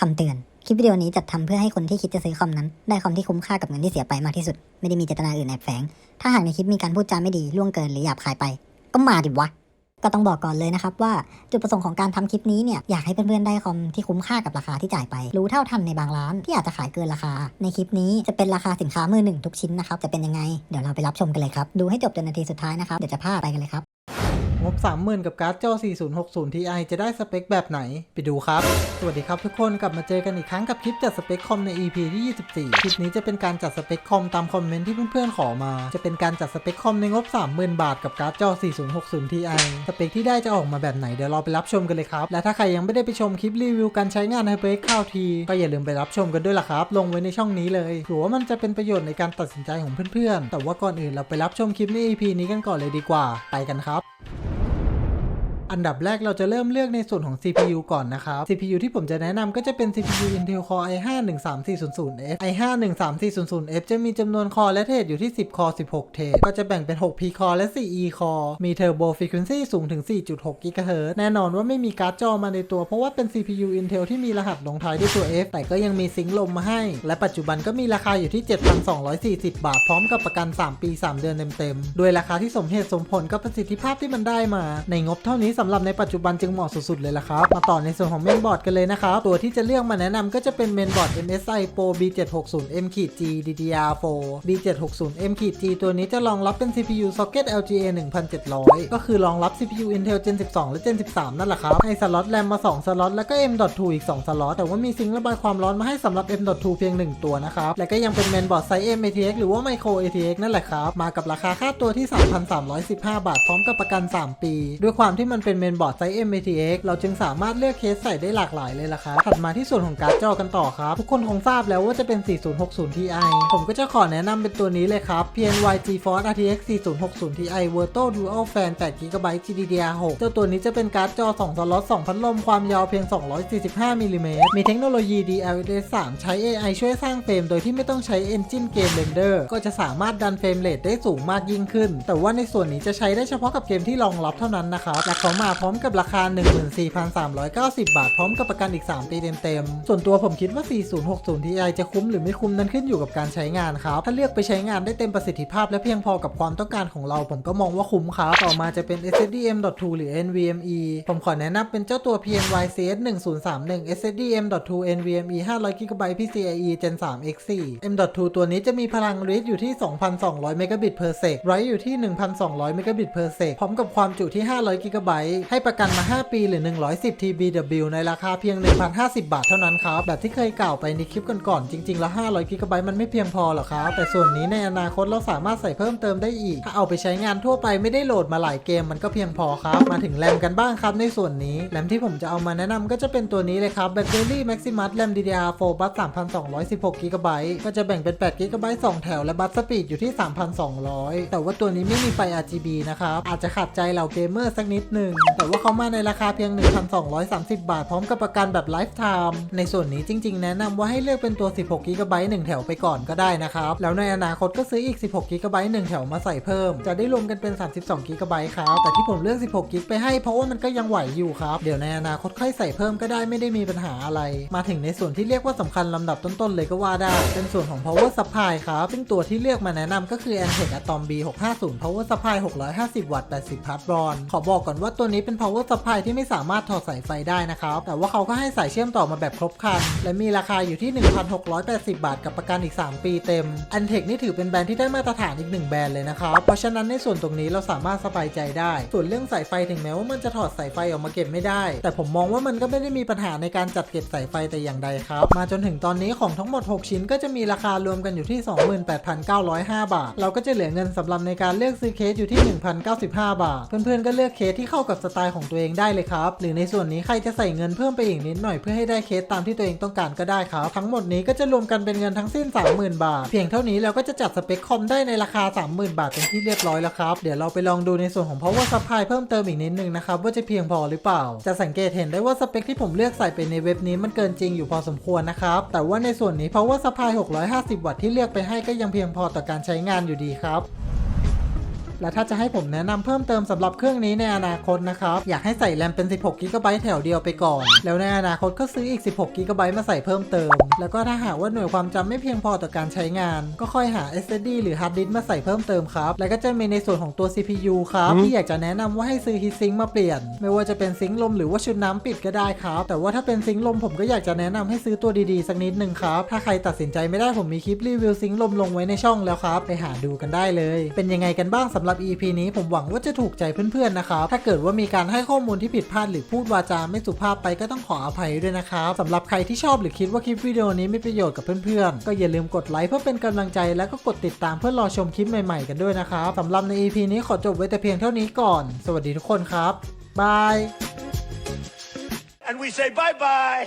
คำเตือน คลิปวิดีโอนี้จัดทำเพื่อให้คนที่คิดจะซื้อคอมนั้น ได้คอมที่คุ้มค่ากับเงินที่เสียไปมากที่สุด ไม่ได้มีเจตนาอื่นแอบแฝง ถ้าหากในคลิปมีการพูดจาไม่ดีล่วงเกินหรือหยาบคายไป ก็มาดิวะ ก็ต้องบอกก่อนเลยนะครับว่าจุดประสงค์ของการทำคลิปนี้เนี่ยอยากให้เพื่อนๆได้คอมที่คุ้มค่ากับราคาที่จ่ายไป รู้เท่าทันในบางร้านที่อาจจะขายเกินราคา ในคลิปนี้จะเป็นราคาสินค้ามือหนึ่งทุกชิ้นนะครับจะเป็นยังไงเดี๋ยวเราไปรับชมกันเลยครับดูให้จบจนนาทีสุดท้ายนะครับเดี๋ยวจะพาไปกันเลยครับ งบ 30,000 กับการ์ดจอ 4060 Ti จะได้สเปคแบบไหน ไปดูครับ สวัสดีครับทุกคนกลับมาเจอกันอีกครั้งกับคลิปจัดสเปคคอมใน EP ที่ 24 คลิปนี้จะเป็นการจัดสเปคคอมตามคอมเมนต์ที่เพื่อนๆขอมา จะเป็นการจัดสเปคคอมในงบ 30,000 บาทกับการ์ดจอ 4060 Ti สเปคที่ได้จะออกมาแบบไหนเดี๋ยวเราไปรับชมกันเลยครับ และถ้าใครยังไม่ได้ไปชมคลิปรีวิวการใช้งาน HyperX ข้าวทีก็อย่าลืมไปรับชมกันด้วยล่ะครับ ลงไว้ในช่องนี้เลยถือว่ามันจะเป็นประโยชน์ในการตัดสินใจของเพื่อนๆ แต่ว่าก่อนอื่นเราไปรับชมคลิปใน EP นี้กันก่อนเลยดีกว่า ไปกันครับ อันดับแรกเราจะเริ่มเลือกในส่วนของ CPU ก่อนนะครับ CPU ที่ผมจะแนะนำก็จะเป็น CPU Intel Core i5 13400F i5 13400F จะมีจำนวนคอและเทรดอยู่ที่ 10 คอ 16 เทรดก็จะแบ่งเป็น 6 P Core และ 4 E Core มี Turbo Frequency สูงถึง 4.6 GHz แน่นอนว่าไม่มีการ์ดจอมาในตัวเพราะว่าเป็น CPU Intel ที่มีรหัสลงท้ายด้วยตัว F แต่ก็ยังมีซิงค์ลมมาให้ และปัจจุบันก็มีราคาอยู่ที่ 7,240 บาท พร้อมกับประกัน 3 ปี 3 เดือนเต็มๆโดยราคาที่สมเหตุสมผลกับประสิทธิภาพที่มันได้มา ในงบเท่านี้สำหรับในปัจจุบันจึงเหมาะสุดๆเลยละครับ มาต่อในส่วนของเมนบอร์ดกันเลยนะครับ ตัวที่จะเลือกมาแนะนำก็จะเป็นเมนบอร์ด MSI Pro B760M-G DDR4 B760M-G ตัวนี้จะรองรับเป็น CPU socket LGA 1700 ก็คือรองรับ CPU Intel Gen 12 และ Gen 13 นั่นแหละครับ ให้สล็อตแรมมา 2 สล็อตแล้วก็ M.2 อีก 2 สล็อตแต่ว่ามีซิงค์ระบายความร้อนมาให้สำหรับ M.2 เพียง 1 ตัวนะครับ และก็ยังเป็นเมนบอร์ดไซส์ M ATX หรือว่า Micro ATX นั่นแหละครับ มากับราคาค่าตัวที่ 3,315 บาท พร้อมกับประกัน 3 ปี ด้วยความที่มันเป็นเมนบอร์ดไซส์ M ATX เราจึงสามารถเลือกเคสใส่ได้หลากหลายเลยล่ะครับ ถัดมาที่ส่วนของการ์ดจอกันต่อครับ ทุกคนคงทราบแล้วว่าจะเป็น 4060 Ti ผมก็จะขอแนะนำเป็นตัวนี้เลยครับ PNY GeForce RTX 4060 Ti Virtual Dual Fan 8GB GDDR6 เจ้าตัวนี้จะเป็นการ์ดจอ 2 สล็อต 2 พัดลมความยาวเพียง 245มิลลิเมตรมีเทคโนโลยี DLSS 3 ใช้ AI ช่วยสร้างเฟรมโดยที่ไม่ต้องใช้ Engine Game Render ก็จะสามารถดันเฟรมเรทได้สูงมากยิ่งขึ้น แต่ว่าในส่วนนี้จะใช้ได้เฉพาะกับเกมที่รองรับเท่านั้นนะครับและเขามาพร้อมกับราคา 14,390 บาท พร้อมกับประกันอีก 3 ปีเต็มๆ ส่วนตัวผมคิดว่า 4060 Ti จะคุ้มหรือไม่คุ้มนั้นขึ้นอยู่กับการใช้งานครับ ถ้าเลือกไปใช้งานได้เต็มประสิทธิภาพและเพียงพอกับความต้องการของเรา ผมก็มองว่าคุ้มครับต่อมาจะเป็น SSD M.2 หรือ NVMe ผมขอแนะนำเป็นเจ้าตัว PNY CS 1031 SSD M.2 NVMe 500GB PCIe Gen 3 X4 M.2 ตัวนี้จะมีพลัง read อยู่ที่ 2,200 Mbit per sec write อยู่ที่ 1,200 Mbps พร้อมกับความจุที่ 500 GB ให้ประกันมา 5 ปีหรือ 110 TBW ในราคาเพียง 1,050 บาทเท่านั้นครับ แบบที่เคยกล่าวไปในคลิปก่อนๆจริงๆ แล้ว 500 GB มันไม่เพียงพอหรอกครับ แต่ส่วนนี้ในอนาคตเราสามารถใส่เพิ่มเติมได้อีก ถ้าเอาไปใช้งานทั่วไปไม่ได้โหลดมาหลายเกมมันก็เพียงพอครับ มาถึงแรมกันบ้างครับในส่วนนี้แรมที่ผมจะเอามาแนะนำก็จะเป็นตัวนี้เลยครับ Battery Maximus RAM DDR4 บัส3,216 GB ก็จะแบ่งเป็น8 GB 2 แถวและบัสสปีดอยู่ที่ 3,200 แต่ว่าตัวนี้ไม่มีไฟ RGB นะครับอาจจะขัดใจเหล่าเกมเมอร์สักนิดนึงแต่ว่าเขามาในราคาเพียง 1,230 บาท พร้อมกับประกันแบบไลฟ์ไทม์ ในส่วนนี้จริง ๆ แนะนำว่าให้เลือกเป็นตัว 16 GB 1 แถวไปก่อนก็ได้นะครับ แล้วในอนาคตก็ซื้ออีก 16 GB 1 แถวมาใส่เพิ่ม จะได้รวมกันเป็น 32 GB ครับ แต่ที่ผมเลือก 16 GB ไปให้เพราะว่ามันก็ยังไหวอยู่ครับ เดี๋ยวในอนาคตค่อยใส่เพิ่มก็ได้ไม่ได้มีปัญหาอะไร มาถึงในส่วนที่เรียกว่าสำคัญลำดับต้นๆเลยก็ว่าได้ เป็นส่วนของ power supply ครับ ซึ่งตัวที่เลือกมาแนะนำก็คือ Antec Atom B650 power supply 650 วัตต์ 80พัทบอลขอบอกก่อนว่าตัวนี้เป็น power supply ที่ไม่สามารถถอดสายไฟได้นะครับ แต่ว่าเขาก็ให้สายเชื่อมต่อมาแบบครบคัน และมีราคาอยู่ที่ 1,680 บาทกับประกันอีก 3 ปีเต็ม Antec นี่ถือเป็นแบรนด์ที่ได้มาตรฐานอีกหนึ่งแบรนด์เลยนะครับ เพราะฉะนั้นในส่วนตรงนี้เราสามารถสบายใจได้ ส่วนเรื่องสายไฟถึงแม้ว่ามันจะถอดสายไฟออกมาเก็บไม่ได้ แต่ผมมองว่ามันก็ไม่ได้มีปัญหาในการจัดเก็บสายไฟแต่อย่างใดครับ มาจนถึงตอนนี้ของทั้งหมด 6 ชิ้นก็จะมีราคารวมกันอยู่ที่ 28,905 บาท เราก็จะเหลือเงินสำหรับในการเลือกซื้อเคสอยู่ที่ 1,095 บาท เพื่อนๆก็เลือกเคสที่เข้ากับสไตล์ของตัวเองได้เลยครับ หรือในส่วนนี้ใครจะใส่เงินเพิ่มไปอีกนิดหน่อยเพื่อให้ได้เคสตามที่ตัวเองต้องการก็ได้ครับ ทั้งหมดนี้ก็จะรวมกันเป็นเงินทั้งสิ้น 30,000 บาท เพียงเท่านี้เราก็จะจัดสเปคคอมได้ในราคา 30,000 บาทเป็นที่เรียบร้อยแล้วครับ เดี๋ยวเราไปลองดูในส่วนของ power supply เพิ่มเติมอีกนิดนึงนะครับว่าจะเพียงพอหรือเปล่า จะสังเกตเห็นได้ว่าสเปคที่ผมเลือกใส่ไปในเว็บนี้มันเกินจริงอยู่พอสมควรนะครับแต่ว่าในส่วนนี้ power supply 650 วัตต์ที่เลือกไปให้ก็ยังเพียงพอต่อการใช้งานอยู่ดีครับ และถ้าจะให้ผมแนะนำเพิ่มเติมสำหรับเครื่องนี้ในอนาคตนะครับ อยากให้ใส่แรมเป็น 16 g b แถวเดียวไปก่อน แล้วในอนาคตก็ซื้ออีก 16 g b มาใส่เพิ่มเติม แล้วก็ถ้าหากว่าหน่วยความจำไม่เพียงพอต่อการใช้งาน ก็ค่อยหา SSD หรือ hard disk มาใส่เพิ่มเติมครับ แล้วก็จะมีในส่วนของตัว CPU ครับที่อยากจะแนะนำว่าให้ซื้อ heatsink มาเปลี่ยน ไม่ว่าจะเป็นซิงค์ลมหรือว่าชุดน้ำปิดก็ได้ครับ แต่ว่าถ้าเป็นซิงค์ลมผมก็อยากจะแนะนำให้ซื้อตัวดีๆสักนิดหนึ่งครับถ้าใครตัดสินใจไม่ได้ผมมีคลิปรีวิวซิงค์ลมลงไว้ในช่องแล้วครับไปหาดูกันได้เลย เป็นยังไงกันบ้างสำหรับรับ EP นี้ผมหวังว่าจะถูกใจเพื่อนๆนะครับ ถ้าเกิดว่ามีการให้ข้อมูลที่ผิดพลาดหรือพูดวาจาไม่สุภาพไปก็ต้องขออภัยด้วยนะครับสำหรับใครที่ชอบหรือคิดว่าคลิปวิดีโอนี้มีประโยชน์กับเพื่อนๆ ก็อย่าลืมกดไลค์เพื่อเป็นกำลังใจแล้วก็กดติดตามเพื่อรอชมคลิปใหม่ๆกันด้วยนะครับสำหรับใน EP นี้ขอจบไว้แต่เพียงเท่านี้ก่อน สวัสดีทุกคนครับบาย And we say bye bye.